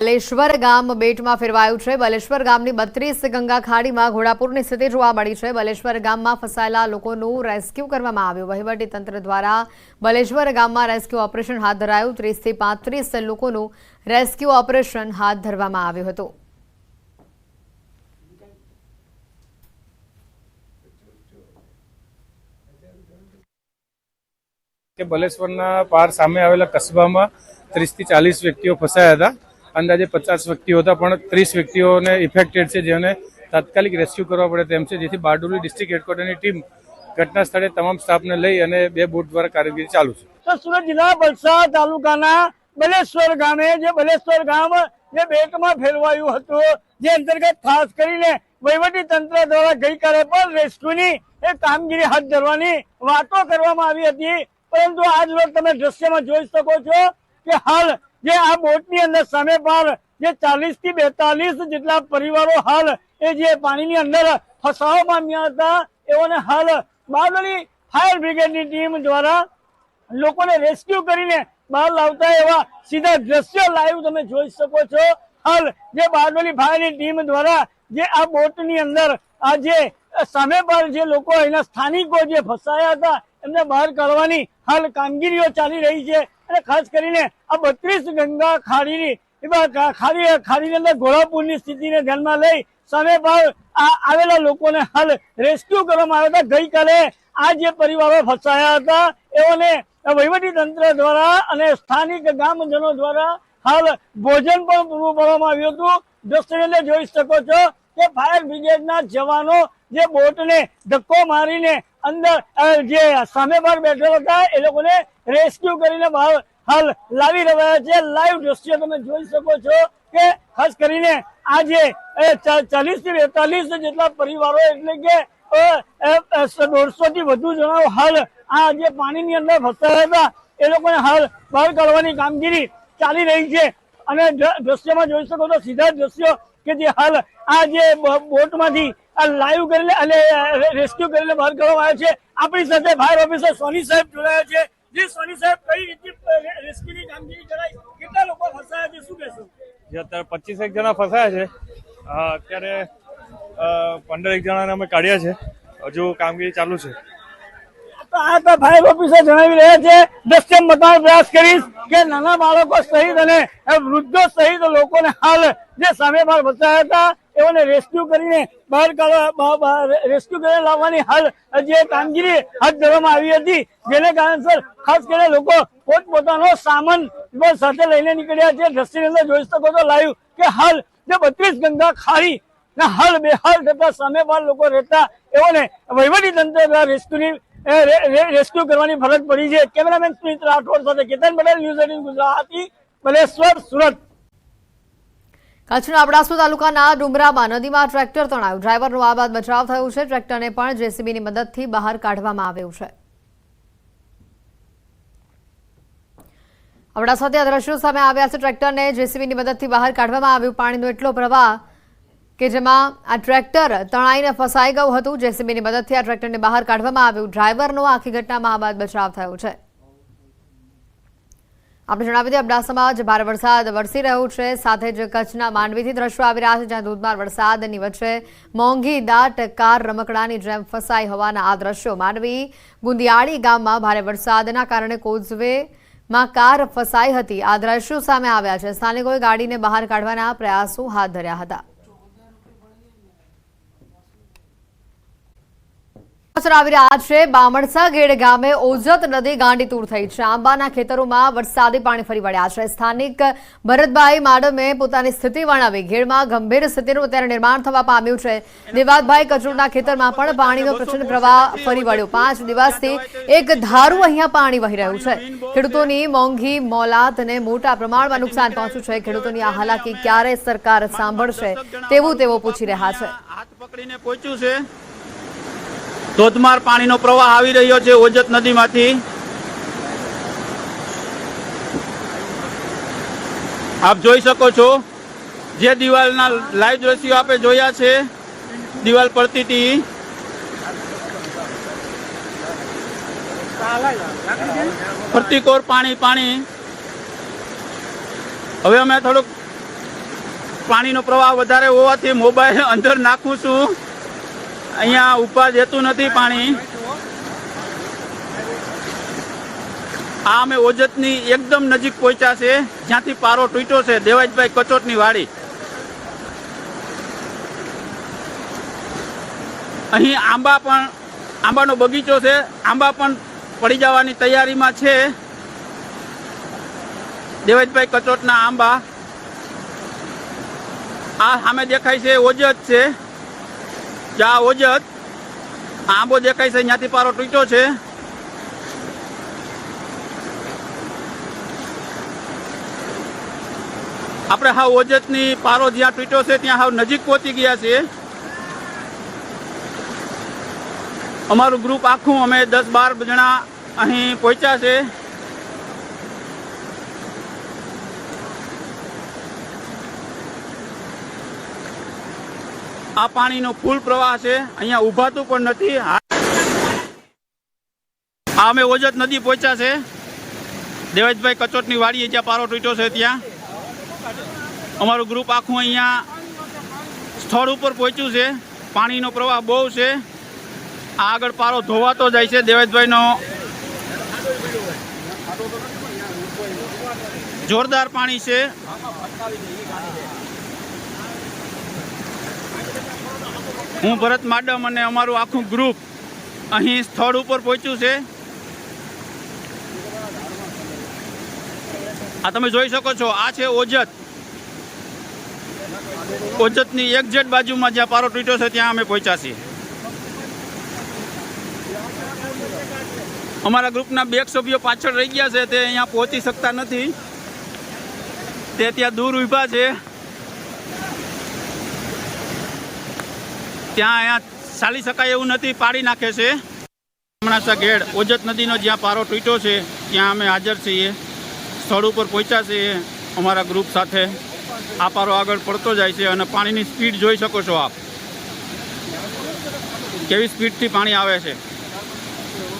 બલેશ્વર ગામ બેટમાં ફેરવાયું છે. બલેશ્વર ગામની બત્રીસ ગંગા ખાડીમાં ઘોડાપુરની સ્થિતિ જોવા મળી છે. બલેશ્વર ગામમાં ફસાયેલા લોકોનું રેસ્ક્યુ કરવામાં આવ્યું. તંત્ર દ્વારા બલેશ્વર ગામમાં રેસ્ક્યુ ઓપરેશન હાથ ધરાયું. ત્રીસથી પાંત્રીસ લોકોનું રેસ્ક્યુ ઓપરેશન હાથ ધરવામાં આવ્યું હતું. કે પાર સામે આવેલા કસ્બામાં ત્રીસથી ચાલીસ વ્યક્તિઓ ફસાયા હતા. અંદાજે પચાસ વ્યક્તિઓ હતા, પણ ત્રીસ વ્યક્તિઓને ઇફેક્ટેડ છે જેને તાત્કાલિક રેસ્ક્યુ કરવા પડે તેમ છે, જેથી બારડોલી ડિસ્ટ્રિક્ટ હેડક્વાર્ટરની ટીમ ઘટના સ્થળે તમામ સ્ટાફને લઈ અને બે બોટ દ્વારા કામગીરી ચાલુ છે. તો સુરત જિલ્લા વલસાડ તાલુકાના બલેશ્વર ગામે જે બલેશ્વર ગામ જે બેટમાં ફેરવાયું હતું, જે અંતર્ગત ખાસ કરીને વહીવટી તંત્ર દ્વારા ગઈકાલે પણ રેસ્ક્યુની એ કામગીરી હાથ ધરવાની વાતો કરવામાં આવી હતી. પરંતુ આજ રોજ તમે દ્રશ્યમાં જોઈ શકો છો કે હાલ જે આ બોટની અંદર સામે પાર જે ચાલીસથી બેતાલીસ જેટલા પરિવારો હાલ એ જે પાણીની અંદર ફસાવા પામ્યા હતા, એઓને હાલ બાદલી ફાયર બ્રિગેડની ટીમ દ્વારા લોકોને રેસ્ક્યુ કરીને બહાર લાવતા એવા સીધા દ્રશ્યો લાઈવ તમે જોઈ શકો છો. હાલ જે બારડોલી ફાયરની ટીમ દ્વારા જે આ બોટની અંદર આ જે સામે પર જે લોકો એના સ્થાનિકો જે ફસાયા હતા એમને બહાર કાઢવાની હાલ કામગીરીઓ ચાલી રહી છે. અને ખાસ કરીને આ બત્રીસ ગંગા ખાડીની ખાડી, ખાડીની અંદર ઘોડાપુરની સ્થિતિને ધ્યાનમાં લઈ સામે આ આવેલા લોકોને હાલ રેસ્ક્યુ કરવામાં આવ્યા હતા. ગઈકાલે આ જે પરિવારો ફસાયા હતા, એઓને વહીવટી તંત્ર દ્વારા અને સ્થાનિક ગામજનો દ્વારા હાલ ભોજન પણ પૂરું પાડવામાં આવ્યું હતું. દ્રશ્યને જોઈ શકો છો કે ફાયર બ્રિગેડના જવાનો જે બોટને ધક્કો મારીને અંદર જે સામે બહાર બેઠેલા હતા, એ લોકોને રેસ્ક્યુ કરીને બહાર હાલ લાવી રહ્યા છે. લાઈવ દ્રશ્ય તમે જોઈ શકો છો કે ખાસ કરીને આજે ચાલીસથી બેતાલીસ જેટલા પરિવારો એટલે કે દોઢસો થી વધુ જણાઓ હાલ આ જે પાણીની અંદર ફસાયા હતા, એ લોકોને હાલ બહાર કાઢવાની કામગીરી ચાલી રહી છે. અને દ્ર- દ્રશ્યમાં જોઈ શકો તો સીધા દ્રશ્યો કે જે હાલ આ જે બોટમાંથી આ લાઈવ કરીને અને રેસ્ક્યુ કરીને બહાર કરવામાં આવ્યા છે. આપણી સાથે ફાયર ઓફિસર સોની સાહેબ જોડાયા છે. જે, સોની સાહેબ, કઈ રીતે રેસ્ક્યુની કામગીરી કરાઈ? કેટલા લોકો ફસાયા છે? શું કહેશો? અત્યારે પચીસ એક જણા ફસાયા છે. અત્યારે પંદર એક જણાને અમે કાઢ્યા છે. હજુ કામગીરી ચાલુ છે. તો આ તો ફાયર ઓફિસર જણાવી રહ્યા છે દ્રશ્ય બતાવવાનો પ્રયાસ કરીશ કે નાના બાળકો સહિત અને વૃદ્ધો સહિત લોકોને હાલ જે સામે બહાર ફસાયા હતા, એઓને રેસ્ક્યુ કરીને બહાર કાઢવા રેસ્ક્યુ કરીને લાવવાની હાલ જે કામગીરી હાથ ધરવામાં આવી હતી, જેને કારણસર ખાસ કરીને લોકો પોતપોતાનો સામાન સાથે લઈને નીકળ્યા છે. દ્રશ્યની અંદર જોઈ શકો છો લાઈવ કે હાલ જે બત્રીસ ગંગા ના હાલ બેહાલ થતા સામે લોકો રહેતા, એઓને વહીવટી તંત્ર દ્વારા રેસ્ક્યુની રેસ્ક્યુ કરવાની ફરજ પડી છે. કેમેરામેન સ્મિત રાઠોડ સાથે કેતન પટેલ ન્યૂઝ એટીન ગુજરાતી, બલેશ્વર, સુરત. કચ્છના અબડાસુ તાલુકાના ડુમરામાં નદીમાં ટ્રેક્ટર તણાયું. ડ્રાઈવરનો આ બાદ બચાવ થયો છે. ટ્રેક્ટરને પણ જેસીબીની મદદથી બહાર કાઢવામાં આવ્યું છે. અબડાસાથી આ દ્રશ્યો સામે આવ્યા છે. ટ્રેક્ટરને જેસીબીની મદદથી બહાર કાઢવામાં આવ્યું. પાણીનો એટલો પ્રવાહ કે જેમાં આ ટ્રેક્ટર તણાઈને ફસાઈ ગયું હતું. જેસીબીની મદદથી આ ટ્રેક્ટરને બહાર કાઢવામાં આવ્યું. ડ્રાઈવરનો આખી ઘટનામાં બાદ બચાવ થયો છે. આપણે જણાવી દઈએ, અબડાસામાં જ ભારે વરસાદ વરસી રહ્યો છે. સાથે જ કચ્છના માંડવીથી દ્રશ્યો આવી રહ્યા છે, જ્યાં ધોધમાર વરસાદની વચ્ચે મોંઘી દાટ, કાર રમકડાની જેમ ફસાઈ હોવાના આ દ્રશ્યો. માંડવી ગુંદિયાળી ગામમાં ભારે વરસાદના કારણે કોઝવે માં કાર ફસાઈ હતી. આ દ્રશ્યો સામે આવ્યા છે. સ્થાનિકોએ ગાડીને બહાર કાઢવાના પ્રયાસો હાથ ધર્યા હતા. સમાચાર આવી રહ્યા છે. બામણસા ગેડ ગામે ઓજત નદી ગાંડીતૂર થઈ છે. આંબાના ખેતરોમાં વરસાદી પાણી ફરી વળ્યા છે. સ્થાનિક ભરતભાઈ માડમે પોતાની સ્થિતિ વર્ણવી. ઘેડમાં ગંભીર સ્થિતિનું અત્યારે નિર્માણ થવા પામ્યું છે. દેવાદભાઈ કચોરના ખેતરમાં પણ પાણીનો પ્રચંડ પ્રવાહ ફરી વળ્યો. પાંચ દિવસથી એક ધારું અહીંયા પાણી વહી રહ્યું છે. ખેડૂતોની મોંઘી મોલાતને મોટા પ્રમાણમાં નુકસાન પહોંચ્યું છે. ખેડૂતોની આ હાલાકી ક્યારે સરકાર સાંભળશે તેવું તેઓ પૂછી રહ્યા છે. હાથ પકડીને પહોંચ્યું છે. ધોધમાર પાણીનો પ્રવાહ આવી રહ્યો છે ઓજત નદીમાંથી. આપ જોઈ શકો છો, જે દિવાલના લાઈવ દ્રશ્યો આપણે જોયા છે, દિવાલ પડતી હતી. પ્રતિકોર પાણી પાણી. હવે અમે થોડુંક પાણીનો પ્રવાહ વધારે હોવાથી મોબાઈલ અંદર નાખું છું. અહીંયા ઉપર જતું નથી પાણી. આ અમે ઓજતની એકદમ નજીક પહોંચ્યા છે, જ્યાંથી પારો તૂટ્યો છે, દેવાજભાઈ કચોટની વાડી. અહીં આંબા પણ, આંબાનો બગીચો છે, આંબા પણ પડી જવાની તૈયારીમાં છે. દેવાજભાઈ કચોટના આંબા. આ સામે દેખાય છે, ઓજત છે. જા, ઓજત. આંબો દેખાય છે ત્યાંથી પારો તૂટ્યો છે. આપણે હાવ ઓજતની પારો જ્યાં તૂટ્યો છે, ત્યાં હાવ નજીક પહોંચી ગયા છીએ. અમારું ગ્રુપ આખું અમે દસ બાર જણા અહીં પહોંચ્યા છે. આ પાણીનો ફૂલ પ્રવાહ છે. અહીંયા ઉભાતું પણ નથી. આ અમે ઓજત નદી પહોંચ્યા છે. દેવેશભાઈ કચોટની વાડીએ જ્યાં પારો તૂટ્યો છે ત્યાં. અમારું ગ્રુપ આખું અહીંયા સ્થળ ઉપર પહોંચ્યું છે. પાણીનો પ્રવાહ બહુ છે. આ આગળ પારો ધોવાતો જાય છે. દેવેશભાઈનો જોરદાર પાણી છે. હું ભરત માડમ અને અમારું આખું ગ્રુપ અહીં સ્થળ ઉપર પહોંચ્યું છે. આ તમે જોઈ શકો છો, આ છે ઓજત. ઓજતની એક્ઝેક્ટ બાજુમાં જ્યાં પારો તૂટ્યો છે, ત્યાં અમે પહોંચ્યા છીએ. અમારા ગ્રુપના બે સભ્યો પાછળ રહી ગયા છે, તે અહીંયા પહોંચી શકતા નથી. તે ત્યાં દૂર ઊભા છે. ત્યાં અહીંયા ચાલી શકાય એવું નથી, પાડી નાખે છે. હમણાં ગેડ ઓજત નદીનો જ્યાં પારો તૂટ્યો છે, ત્યાં અમે હાજર છીએ. સ્થળ ઉપર પહોંચ્યા છીએ, અમારા ગ્રુપ સાથે. આ પારો આગળ પડતો જાય છે અને પાણીની સ્પીડ જોઈ શકો છો આપ. કેવી સ્પીડથી પાણી આવે છે.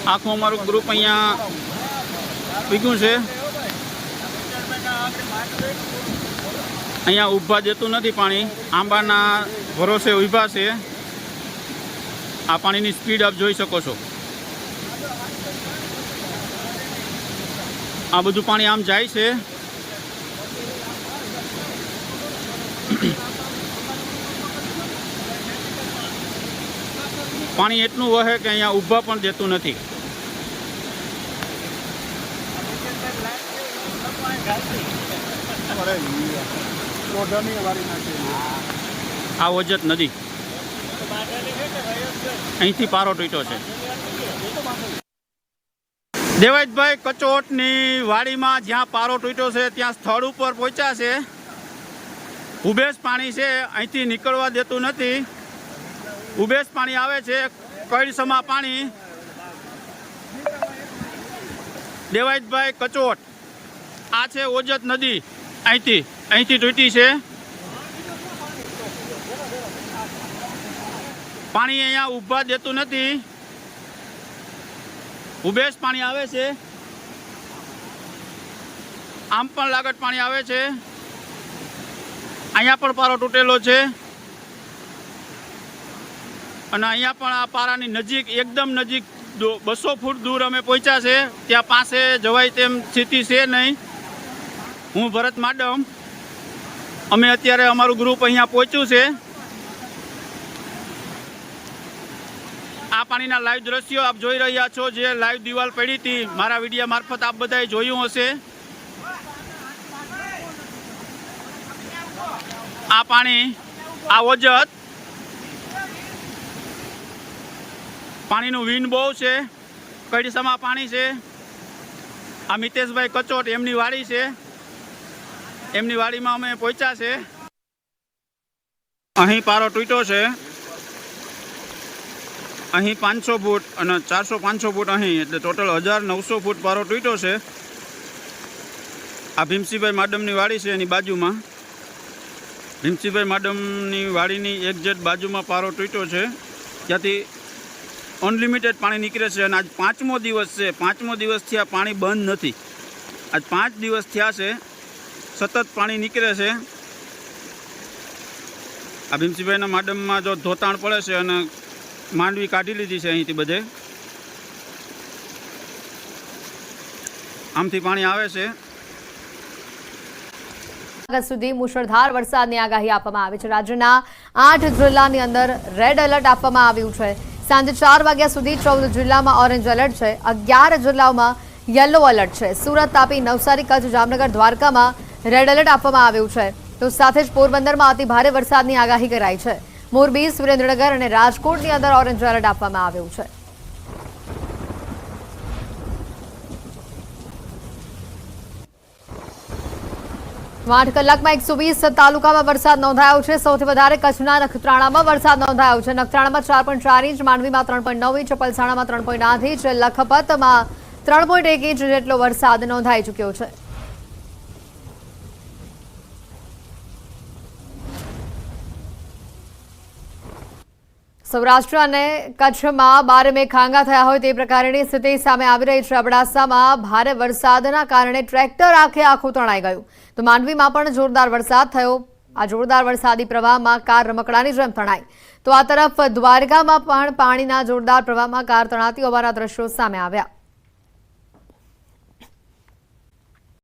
આખું અમારું ગ્રુપ અહીંયા પીગ્યું છે. અહીંયા ઊભા જતું નથી પાણી. આંબાના ભરોસે ઊભા છે. આ પાણીની સ્પીડ આપ જોઈ શકો છો. આ બધું પાણી આમ જાય છે. પાણી એટલું વહે કે અહીંયા ઊભા પણ દેતું નથી. આ ઓજત નદી. અહીંથી પારો તૂટ્યો છે. દેવાજભાઈ કચોટની વાડીમાં જ્યાં પારો તૂટ્યો છે, ત્યાં સ્થળ ઉપર પહોંચ્યા છે. ઉભેશ પાણી છે, અહીંથી નીકળવા દેતું નથી. ઉભેશ પાણી આવે છે કળસમાં પાણી. દેવાજભાઈ કચોટ, આ છે ઓજત નદી, અહીંથી અહીંથી તૂટી છે. પાણી અહીંયા ઊભા દેતું નથી. ઉભેશ પાણી આવે છે. આમ પણ લાગત પાણી આવે છે. અહીંયા પણ પારો તૂટેલો છે. અને અહીંયા પણ આ પારાની નજીક, એકદમ નજીક બસો ફૂટ દૂર અમે પહોંચ્યા છે. ત્યાં પાસે જવાય તેમ સ્થિતિ છે નહીં. હું ભરત માડમ. અમે અત્યારે અમારું ગ્રુપ અહીંયા પહોંચ્યું છે. પાણીના લાઈવ દ્રશ્યો આપ જોઈ રહ્યા છો, જે લાઈવ દિવાલ પડી હતી. મારા વિડીયા મારફત આપ બધાએ જોયું હશે. આ પાણી, આ ઓજત. પાણીનું વિન બહુ છે. કડીસામાં પાણી છે. આ મિતેશભાઈ કચોટ એમની વાડી છે. એમની વાડીમાં અમે પહોંચ્યા છે. અહીં પારો તૂટ્યો છે. અહીં પાંચસો ફૂટ અને ચારસો પાંચસો ફૂટ અહીં, એટલે ટોટલ હજાર નવસો ફૂટ પારો તૂટ્યો છે. આ ભીમસીભાઈ માડમની વાડી છે એની બાજુમાં. ભીમસીભાઈ માડમની વાડીની એક્ઝેક્ટ બાજુમાં પારો તૂટ્યો છે. ત્યાંથી અનલિમિટેડ પાણી નીકળે છે અને આજ પાંચમો દિવસ છે. પાંચમો દિવસથી આ પાણી બંધ નથી. આજ પાંચ દિવસ થયા છે. સતત પાણી નીકળે છે. આ ભીમસીભાઈના માડમમાં જો ધોતાણ પડે છે અને માંડવી કાઢી લીધી છે અહીંથી બધે. આમથી પાણી આવે છે. સુધી મુશળધાર વરસાદની આગાહી આપવામાં આવી છે. રાજ્યના આઠ જિલ્લાની અંદર રેડ એલર્ટ આપવામાં આવ્યું છે. સાંજે ચાર વાગ્યા સુધી ચૌદ જિલ્લામાં ઓરેન્જ એલર્ટ છે. અગિયાર જિલ્લાઓમાં યલો એલર્ટ છે. સુરત, તાપી, નવસારી, કચ્છ, જામનગર, દ્વારકામાં રેડ એલર્ટ આપવામાં આવ્યું છે. તો સાથે જ પોરબંદરમાં અતિ ભારે વરસાદની આગાહી કરાઈ છે. મોરબી, સુરેન્દ્રનગર અને રાજકોટની અંદર ઓરેન્જ એલર્ટ આપવામાં આવ્યું છે. આઠ કલાકમાં એકસો વીસ તાલુકામાં વરસાદ નોંધાયો છે. સૌથી વધારે કચ્છના નખત્રાણામાં વરસાદ નોંધાયો છે. નખત્રાણામાં ચાર પોઈન્ટ ચાર ઇંચ, માંડવીમાં ત્રણ પોઈન્ટ નવ ઇંચ, પલસાણામાં ત્રણ પોઈન્ટ આઠ ઇંચ, લખપતમાં ત્રણ પોઈન્ટ એક ઇંચ જેટલો વરસાદ નોંધાઈ ચૂક્યો છે. સૌરાષ્ટ્ર અને કચ્છમાં બારે મે ખાંગા થયા હોય તે પ્રકારની સ્થિતિ સામે આવી રહી છે. અબડાસામાં ભારે વરસાદના કારણે ટ્રેક્ટર આખે આખું તણાઈ ગયું. તો માંડવીમાં પણ જોરદાર વરસાદ થયો. આ જોરદાર વરસાદી પ્રવાહમાં કાર રમકડાની જેમ તણાઈ. તો આ તરફ દ્વારકામાં પણ પાણીના જોરદાર પ્રવાહમાં કાર તણાતી હોવાના દ્રશ્યો સામે આવ્યા.